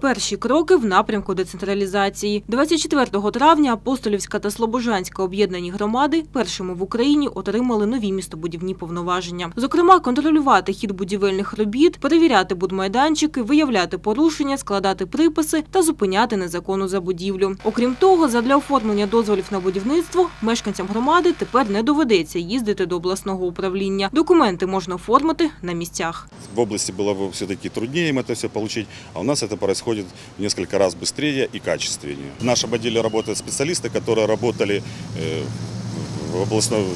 Перші кроки в напрямку децентралізації. 24 травня Апостолівська та Слобожанська об'єднані громади першими в Україні отримали нові містобудівні повноваження. Зокрема, контролювати хід будівельних робіт, перевіряти будмайданчики, виявляти порушення, складати приписи та зупиняти незаконну забудівлю. Окрім того, задля оформлення дозволів на будівництво мешканцям громади тепер не доведеться їздити до обласного управління. Документи можна оформити на місцях. В области было бы все-таки труднее им это все получить, а у нас это происходит в несколько раз быстрее и качественнее. В нашем отделе работают специалисты, которые работали э, в областном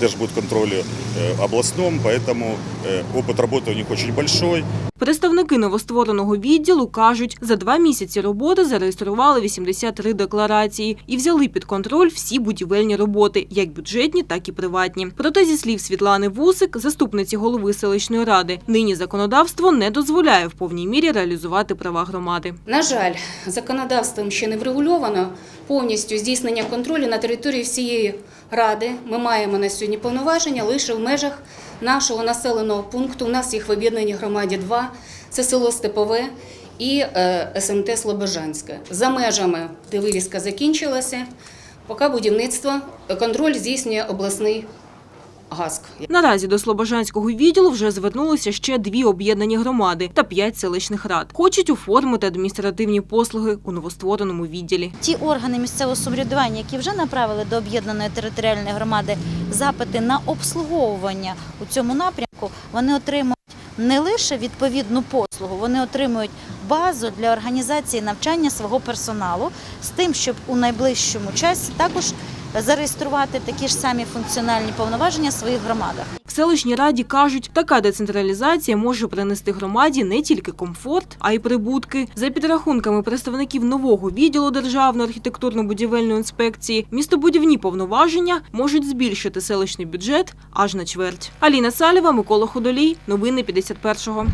держбудконтроле э, областном, поэтому э, опыт работы у них очень большой. Представники новоствореного відділу кажуть, за два місяці роботи зареєстрували 83 декларації і взяли під контроль всі будівельні роботи, як бюджетні, так і приватні. Проте, зі слів Світлани Вусик, заступниці голови селищної ради, нині законодавство не дозволяє в повній мірі реалізувати права громади. На жаль, законодавством ще не врегульовано повністю здійснення контролю на території всієї ради. Ми маємо на сьогодні повноваження лише в межах нашого населеного пункту. У нас їх в об'єднаній громаді два – це село Степове і е, СМТ Слобожанське. За межами, де вивізка закінчилася, поки будівництво, контроль здійснює обласний ГАСК. Наразі до Слобожанського відділу вже звернулися ще дві об'єднані громади та п'ять селищних рад. Хочуть оформити адміністративні послуги у новоствореному відділі. Ті органи місцевого самоврядування, які вже направили до об'єднаної територіальної громади запити на обслуговування у цьому напрямку, вони отримують не лише відповідну послугу, вони отримують базу для організації навчання свого персоналу з тим, щоб у найближчому часі також зареєструвати такі ж самі функціональні повноваження в своїх громадах. В селищній раді кажуть, така децентралізація може принести громаді не тільки комфорт, а й прибутки. За підрахунками представників нового відділу Державної архітектурно-будівельної інспекції, містобудівні повноваження можуть збільшити селищний бюджет аж на чверть. Аліна Салєва, Микола Ходолій. Новини 51-го.